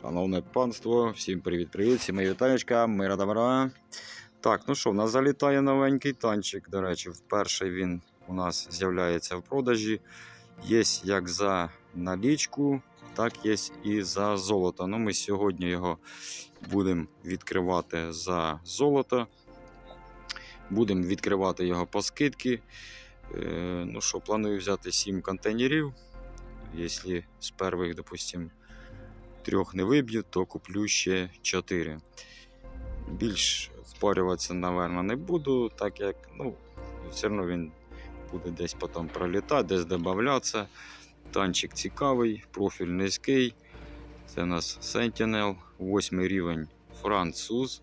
Шановне панство, всім привіт-привіт, всім мої вітанечка, мира добра. Так, ну що, в нас залітає новенький танчик. До речі, вперше він у нас з'являється в продажі. Є як за налічку, так є і за золото. Ну, ми сьогодні його будемо відкривати за золото. Будемо відкривати його по скидки. Е, ну що, планую взяти 7 контейнерів. Якщо з перших, допустимо, трьох не виб'ю, то куплю ще 4. Більш впарюватися, напевно, не буду, так як ну, все одно він буде десь потім пролітати, десь додатися. Танчик цікавий, профіль низький. Це у нас Sentinel, 8 рівень француз.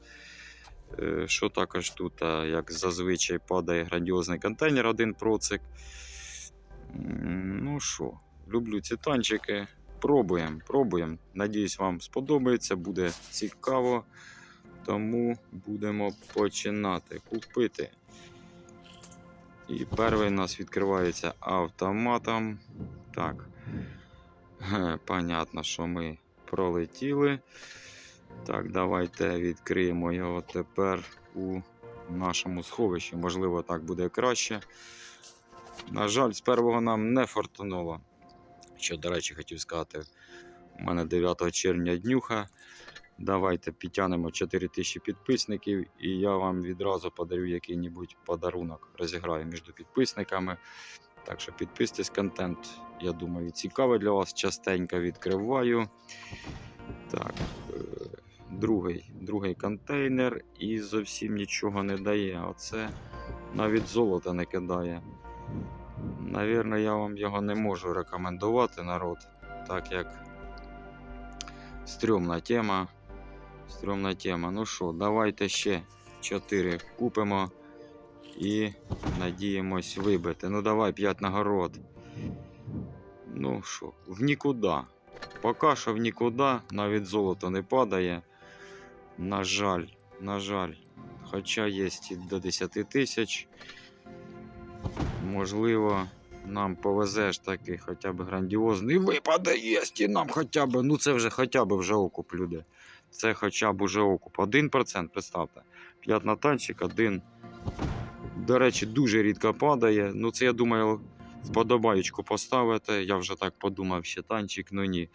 Е, Що також тут, як зазвичай, падає грандіозний контейнер, один процик. Ну що, люблю ці танчики. Пробуємо, пробуємо. Надіюсь, вам сподобається, буде цікаво. Тому будемо починати купити. І перший у нас відкривається автоматом. Так. Понятно, що ми пролетіли. Так, давайте відкриємо його тепер у нашому сховищі. Можливо, так буде краще. На жаль, з першого нам не фортунуло. Що, до речі, хотів сказати, у мене 9 червня днюха. Давайте підтягнемо 4000 підписників, і я вам відразу подарю який-небудь подарунок. Розіграю між підписниками. Так що підписуйтесь, контент, я думаю, цікавий для вас. Частенько відкриваю. Так, е, другий, другий контейнер і зовсім нічого не дає. Оце навіть золото не кидає. Навірно, я вам його не можу рекомендувати, народ, так як стрьомна тема. Стрьомна тема. Ну що, давайте ще 4 купимо і надіємось вибити. Ну давай 5 нагород. Ну що, в нікуди. Поки що в нікуди, навіть золото не падає. На жаль, на жаль. Хоча є і до 10 тисяч. Можливо, нам повезе ж таки хоча б грандіозний випаде є, і нам хоча б, ну це вже хоча б вже окуп, люди. Це хоча б уже окуп. 1%, представте. 5 на танчик, один. До речі, дуже рідко падає. Ну, це я думаю, вподобаєчку поставити. Я вже так подумав, ще танчик, ну ні.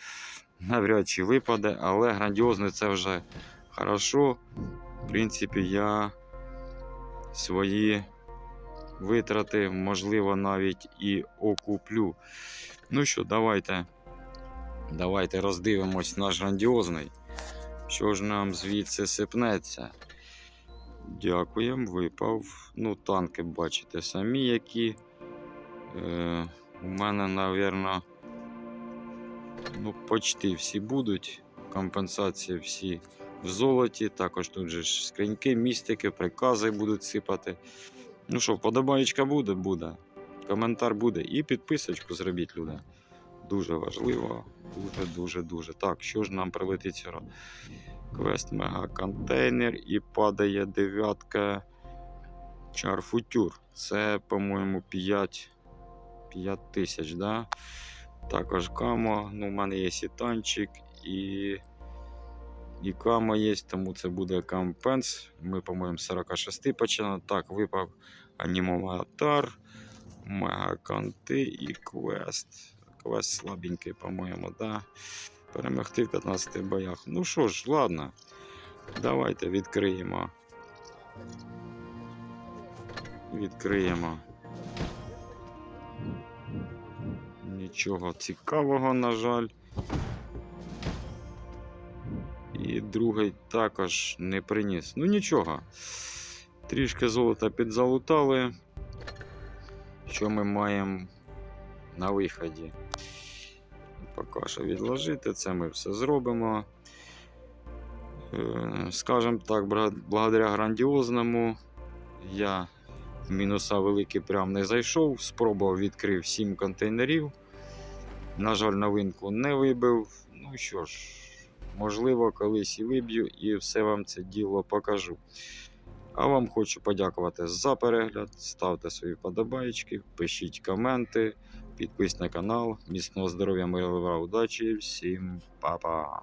Навряд чи випаде, але грандіозний це вже хорошо. В принципі, я свої витрати, можливо, навіть і окуплю. Ну що, давайте. Давайте роздивимось наш грандіозний. Що ж нам звідси сипнеться? Дякуємо, випав. Ну, танки бачите самі які. Е, у мене, напевно, ну, почти всі будуть. Компенсації всі в золоті. Також тут же скриньки, містики, прикази будуть сипати. Ну що, вподобаєчка буде, буде. Коментар буде. І підписочку зробіть, люди. Дуже важливо. Дуже, дуже, дуже. Так, що ж нам прилетить сьогодні? Квест мега контейнер і падає дев'ятка чарфутюр. Це, по-моєму, 5, 5 тисяч, да? Також камо. Ну, у мене є і танчик, і, і камо є, тому це буде компенс. Ми, по-моєму, 46 почали. Так, випав анімоватар, мегаканти і квест. Квест слабенький, по-моєму, да. Перемогти в 15 боях. Ну що ж, ладно. Давайте відкриємо. Відкриємо. Нічого цікавого, на жаль. І другий також не приніс. Ну нічого. Трішки золота підзалутали. Що ми маємо на виході? Поки що відложити, це ми все зробимо. Е, Скажем так, благодаря грандіозному я мінуса великі прям не зайшов. Спробував відкрив 7 контейнерів. На жаль, новинку не вибив. Ну що ж, можливо, колись і виб'ю і все вам це діло покажу. А вам хочу подякувати за перегляд. Ставте свої подобаєчки, пишіть коменти, підписуйтесь на канал. Міцного здоров'я, мирова удачі. Всім па-па!